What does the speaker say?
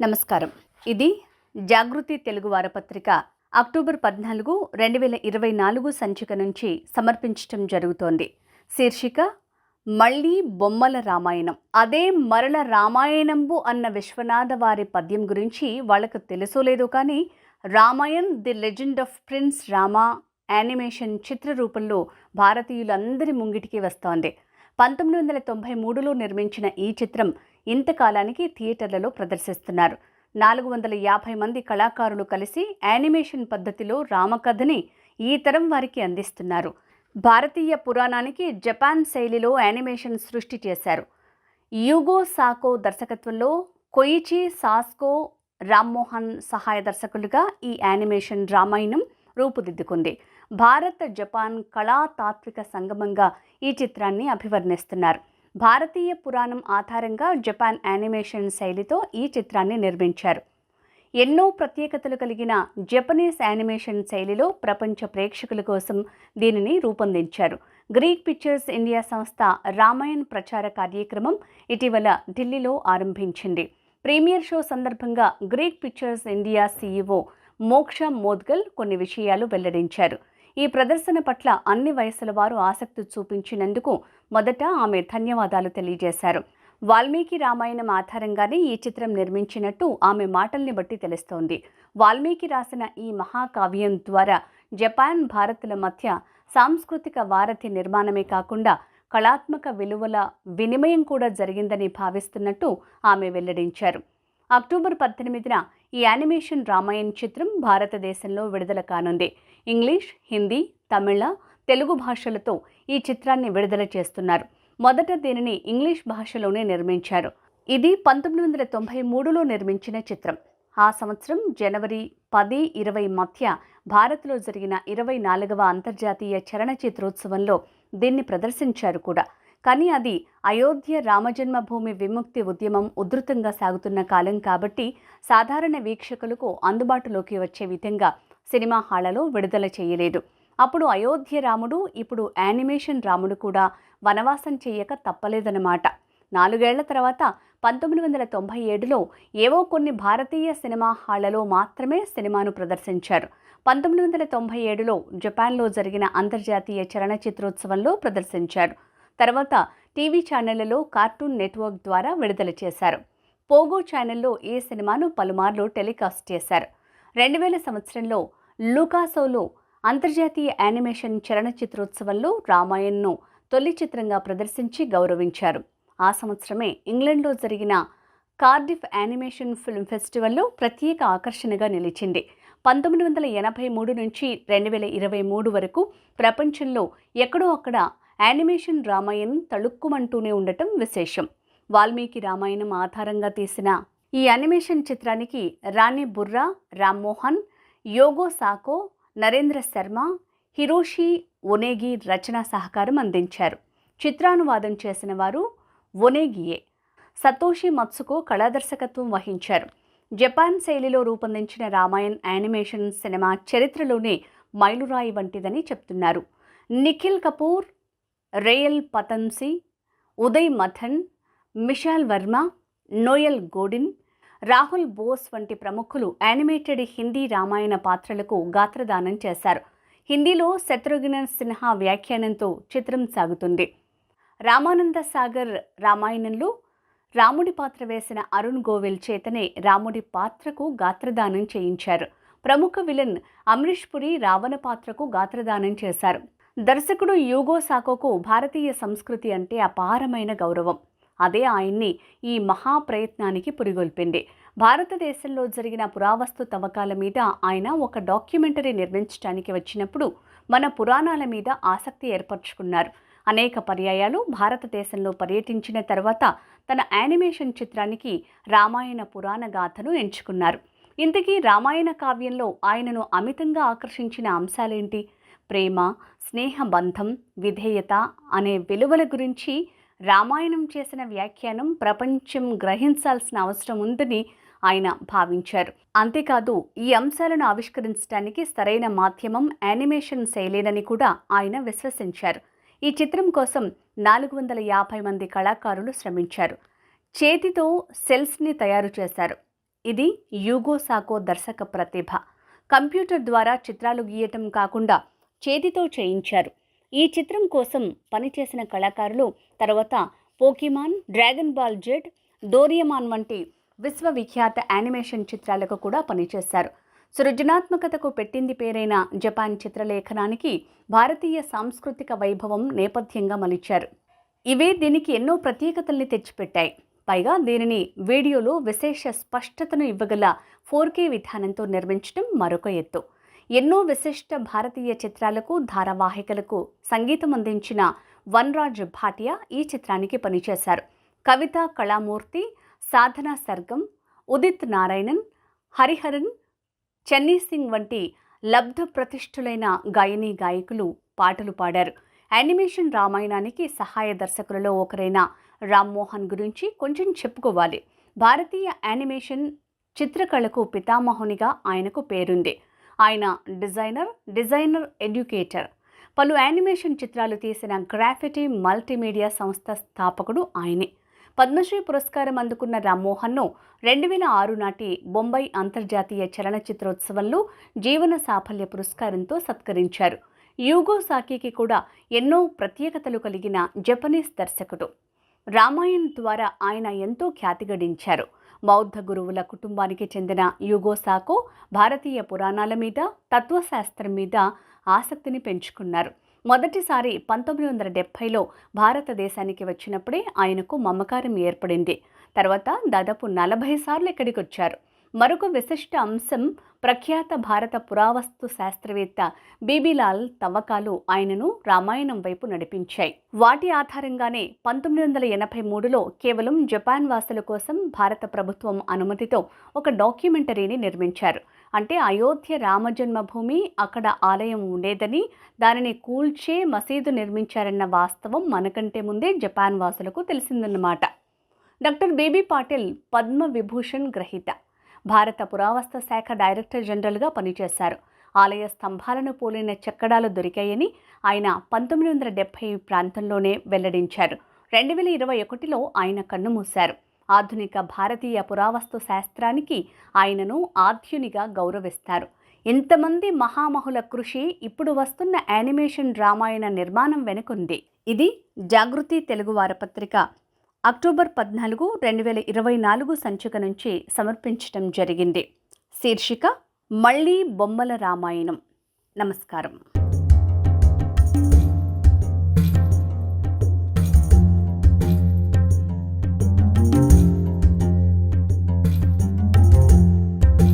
నమస్కారం. ఇది జాగృతి తెలుగు వారపత్రిక అక్టోబర్ పద్నాలుగు రెండు వేల ఇరవై నాలుగు సంచిక నుంచి సమర్పించటం జరుగుతోంది. శీర్షిక మళ్ళీ బొమ్మల రామాయణం. అదే మరల రామాయణంబు అన్న విశ్వనాథ వారి పద్యం గురించి వాళ్ళకు తెలుసో లేదో కానీ Ramayan the legend of prince Rama animation చిత్ర రూపంలో భారతీయులందరి ముంగిటికి వస్తోంది. పంతొమ్మిది వందల తొంభై మూడులో నిర్మించిన ఈ చిత్రం ఇంతకాలానికి థియేటర్లలో ప్రదర్శిస్తున్నారు. నాలుగు వందల యాభై మంది కళాకారులు కలిసి యానిమేషన్ పద్ధతిలో రామకథని ఈ తరం వారికి అందిస్తున్నారు. భారతీయ పురాణానికి జపాన్ శైలిలో యానిమేషన్ సృష్టి చేశారు. యూగో సాకో దర్శకత్వంలో కొయిచి సాస్కో రామ్మోహన్ సహాయ దర్శకులుగా ఈ యానిమేషన్ రామాయణం రూపుదిద్దుకుంది. భారత జపాన్ కళా తాత్విక సంగమంగా ఈ చిత్రాన్ని అభివర్ణిస్తున్నారు. భారతీయ పురాణం ఆధారంగా జపాన్ యానిమేషన్ శైలితో ఈ చిత్రాన్ని నిర్మించారు. ఎన్నో ప్రత్యేకతలు కలిగిన జపనీస్ యానిమేషన్ శైలిలో ప్రపంచ ప్రేక్షకుల కోసం దీనిని రూపొందించారు. గ్రీక్ పిక్చర్స్ ఇండియా సంస్థ రామాయణ్ ప్రచార కార్యక్రమం ఇటీవల ఢిల్లీలో ఆరంభించింది. ప్రీమియర్ షో సందర్భంగా Greek pictures India CEO Moksha Modgal కొన్ని విషయాలు వెల్లడించారు. ఈ ప్రదర్శన పట్ల అన్ని వయసుల వారు ఆసక్తి చూపించినందుకు మొదట ఆమె ధన్యవాదాలు తెలియజేశారు. వాల్మీకి రామాయణం ఆధారంగానే ఈ చిత్రం నిర్మించినట్టు ఆమె మాటల్ని బట్టి తెలుస్తోంది. వాల్మీకి రాసిన ఈ మహాకావ్యం ద్వారా జపాన్ భారత్ల మధ్య సాంస్కృతిక వారధి నిర్మాణమే కాకుండా కళాత్మక విలువల వినిమయం కూడా జరిగిందని భావిస్తున్నట్టు ఆమె వెల్లడించారు. అక్టోబర్ పద్దెనిమిదిన ఈ యానిమేషన్ రామాయణ్ చిత్రం భారతదేశంలో విడుదల కానుంది. ఇంగ్లీష్ హిందీ తమిళ తెలుగు భాషలతో ఈ చిత్రాన్ని విడుదల చేస్తున్నారు. మొదట దీనిని ఇంగ్లీష్ భాషలోనే నిర్మించారు. ఇది పంతొమ్మిది వందల తొంభై మూడులో నిర్మించిన చిత్రం. ఆ సంవత్సరం జనవరి పది ఇరవై మధ్య భారత్లో జరిగిన ఇరవై నాలుగవ అంతర్జాతీయ చలనచిత్రోత్సవంలో దీన్ని ప్రదర్శించారు కూడా. కానీ అది అయోధ్య రామజన్మభూమి విముక్తి ఉద్యమం ఉధృతంగా సాగుతున్న కాలం కాబట్టి సాధారణ వీక్షకులకు అందుబాటులోకి వచ్చే విధంగా సినిమా హాళ్ళలో విడుదల చేయలేదు. అప్పుడు అయోధ్య రాముడు ఇప్పుడు యానిమేషన్ రాముడు కూడా వనవాసం చేయక తప్పలేదన్నమాట. నాలుగేళ్ళ తర్వాత పంతొమ్మిది వందల తొంభై ఏడులో ఏవో కొన్ని భారతీయ సినిమా హాళ్ళలో మాత్రమే సినిమాను ప్రదర్శించారు. పంతొమ్మిది వందల తొంభై ఏడులో జపాన్లో జరిగిన అంతర్జాతీయ చలనచిత్రోత్సవంలో ప్రదర్శించారు. తర్వాత టీవీ ఛానళ్ళలో కార్టూన్ నెట్వర్క్ ద్వారా విడుదల చేశారు. పోగో ఛానల్లో ఈ సినిమాను పలుమార్లు టెలికాస్ట్ చేశారు. రెండు వేల సంవత్సరంలో లూకాసోలో అంతర్జాతీయ యానిమేషన్ చలనచిత్రోత్సవంలో రామాయణ్ను తొలి చిత్రంగా ప్రదర్శించి గౌరవించారు. ఆ సంవత్సరమే ఇంగ్లండ్లో జరిగిన కార్డిఫ్ యానిమేషన్ ఫిల్మ్ ఫెస్టివల్లో ప్రత్యేక ఆకర్షణగా నిలిచింది. పంతొమ్మిది వందల ఎనభై మూడు నుంచి రెండు వేల ఇరవై మూడు వరకు ప్రపంచంలో ఎక్కడో అక్కడ యానిమేషన్ రామాయణం తళుక్కుమంటూనే ఉండటం విశేషం. వాల్మీకి రామాయణం ఆధారంగా తీసిన ఈ యానిమేషన్ చిత్రానికి Rani Burra Rammohan Yugo Sako Narendra Sharma Hiroshi Onogi రచనా సహకారం అందించారు. చిత్రానువాదం చేసిన వారు ఒనేగియే. సతోషి మత్సుకో కళాదర్శకత్వం వహించారు. జపాన్ శైలిలో రూపొందించిన రామాయణ్ యానిమేషన్ సినిమా చరిత్రలోనే మైలురాయి వంటిదని చెప్తున్నారు. నిఖిల్ కపూర్ రేయల్ పతన్సి ఉదయ్ మథన్ మిషాల్ వర్మ నోయల్ గోడిన్ రాహుల్ బోస్ వంటి ప్రముఖులు యానిమేటెడ్ హిందీ రామాయణ పాత్రలకు గాత్రదానం చేశారు. హిందీలో శత్రుఘ్న సిన్హా వ్యాఖ్యానంతో చిత్రం సాగుతుంది. రామానంద సాగర్ రామాయణంలో రాముడి పాత్ర వేసిన అరుణ్ గోవిల్ చేతనే రాముడి పాత్రకు గాత్రదానం చేయించారు. ప్రముఖ విలన్ అమరీష్ పురి రావణ పాత్రకు గాత్రదానం చేశారు. దర్శకుడు యూగో సాకోకు భారతీయ సంస్కృతి అంటే అపారమైన గౌరవం. అదే ఆయన్ని ఈ మహా ప్రయత్నానికి పురిగొల్పింది. భారతదేశంలో జరిగిన పురావస్తు తవ్వకాల మీద ఆయన ఒక డాక్యుమెంటరీ నిర్మించడానికి వచ్చినప్పుడు మన పురాణాల మీద ఆసక్తి ఏర్పరచుకున్నారు. అనేక పర్యాయాలు భారతదేశంలో పర్యటించిన తర్వాత తన యానిమేషన్ చిత్రానికి రామాయణ పురాణ గాథను ఎంచుకున్నారు. ఇంతకీ రామాయణ కావ్యంలో ఆయనను అమితంగా ఆకర్షించిన అంశాలేంటి? ప్రేమ స్నేహబంధం విధేయత అనే విలువల గురించి రామాయణం చేసిన వ్యాఖ్యానం ప్రపంచం గ్రహించాల్సిన అవసరం ఉందని ఆయన భావించారు. అంతేకాదు ఈ అంశాలను ఆవిష్కరించడానికి సరైన మాధ్యమం యానిమేషన్ శైలేనని కూడా ఆయన విశ్వసించారు. ఈ చిత్రం కోసం నాలుగు వందల యాభై మంది కళాకారులు శ్రమించారు. చేతితో సెల్స్ని తయారు చేశారు. ఇది యూగో సాకో దర్శక ప్రతిభ. కంప్యూటర్ ద్వారా చిత్రాలు గీయటం కాకుండా చేతితో చేయించారు. ఈ చిత్రం కోసం పనిచేసిన కళాకారులు తర్వాత Pokemon Dragon Ball Z Doraemon వంటి విశ్వవిఖ్యాత యానిమేషన్ చిత్రాలకు కూడా పనిచేశారు. సృజనాత్మకతకు పెట్టింది పేరైన జపాన్ చిత్రలేఖనానికి భారతీయ సాంస్కృతిక వైభవం నేపథ్యంగా మలిచారు. ఇవే దీనికి ఎన్నో ప్రత్యేకతల్ని తెచ్చిపెట్టాయి. పైగా దీనిని వీడియోలో విశేష స్పష్టతను ఇవ్వగల ఫోర్ కే విధానంతో నిర్మించడం మరొక ఎత్తు. ఎన్నో విశిష్ట భారతీయ చిత్రాలకు ధారావాహికలకు సంగీతం అందించిన వన్రాజ్ భాటియా ఈ చిత్రానికి పనిచేశారు. కవిత కళామూర్తి సాధన సర్గం ఉదిత్ నారాయణన్ హరిహరన్ చెన్నీ సింగ్ వంటి లబ్ధ ప్రతిష్ఠులైన గాయని గాయకులు పాటలు పాడారు. యానిమేషన్ రామాయణానికి సహాయ దర్శకులలో ఒకరైన రామ్మోహన్ గురించి కొంచెం చెప్పుకోవాలి. భారతీయ యానిమేషన్ చిత్రకళకు పితామహునిగా ఆయనకు పేరుంది. ఆయన డిజైనర్ డిజైనర్ ఎడ్యుకేటర్. పలు యానిమేషన్ చిత్రాలు తీసిన గ్రాఫిటీ మల్టీమీడియా సంస్థ స్థాపకుడు ఆయనే. పద్మశ్రీ పురస్కారం అందుకున్న రామ్మోహన్ను రెండు వేల ఆరు నాటి బొంబాయి అంతర్జాతీయ చలనచిత్రోత్సవంలో జీవన సాఫల్య పురస్కారంతో సత్కరించారు. యూగో సాకికి కూడా ఎన్నో ప్రత్యేకతలు కలిగిన జపనీస్ దర్శకుడు. రామాయణ్ ద్వారా ఆయన ఎంతో ఖ్యాతి గడించారు. బౌద్ధ గురువుల కుటుంబానికి చెందిన యుగోసాకో భారతీయ పురాణాల మీద తత్వశాస్త్రం మీద ఆసక్తిని పెంచుకున్నారు. మొదటిసారి పంతొమ్మిది వందల డెబ్భైలో భారతదేశానికి వచ్చినప్పుడే ఆయనకు మమకారం ఏర్పడింది. తర్వాత దాదాపు నలభై సార్లు ఇక్కడికి వచ్చారు మరొక విశిష్ట అంశం ప్రఖ్యాత భారత పురావస్తు శాస్త్రవేత్త బీబీలాల్ తవ్వకాలు ఆయనను రామాయణం వైపు నడిపించాయి. వాటి ఆధారంగానే పంతొమ్మిది వందల ఎనభై మూడులో కేవలం జపాన్ వాసుల కోసం భారత ప్రభుత్వం అనుమతితో ఒక డాక్యుమెంటరీని నిర్మించారు. అంటే అయోధ్య రామజన్మభూమి అక్కడ ఆలయం ఉండేదని దానిని కూల్చే మసీదు నిర్మించారన్న వాస్తవం మనకంటే ముందే జపాన్ వాసులకు తెలిసిందన్నమాట. డాక్టర్ బేబీ పాటిల్ పద్మ విభూషణ్ గ్రహీత. భారత పురావస్తు శాఖ డైరెక్టర్ జనరల్గా పనిచేశారు. ఆలయ స్తంభాలను పోలిన చెక్కడాలు దొరికాయని ఆయన పంతొమ్మిది వందల డెబ్భై ప్రాంతంలోనే వెల్లడించారు. రెండు వేల ఇరవై ఒకటిలో ఆయన కన్నుమూశారు ఆధునిక భారతీయ పురావస్తు శాస్త్రానికి ఆయనను ఆద్యునిగా గౌరవిస్తారు. ఇంతమంది మహామహుల కృషి ఇప్పుడు వస్తున్న యానిమేషన్ డ్రామాయణ నిర్మాణం వెనుకుంది. ఇది జాగృతి తెలుగు వారపత్రిక అక్టోబర్ పద్నాలుగు రెండు వేల ఇరవై నాలుగు సంచిక నుంచి సమర్పించటం జరిగింది. శీర్షిక మళ్ళీ బొమ్మల రామాయణం. నమస్కారం.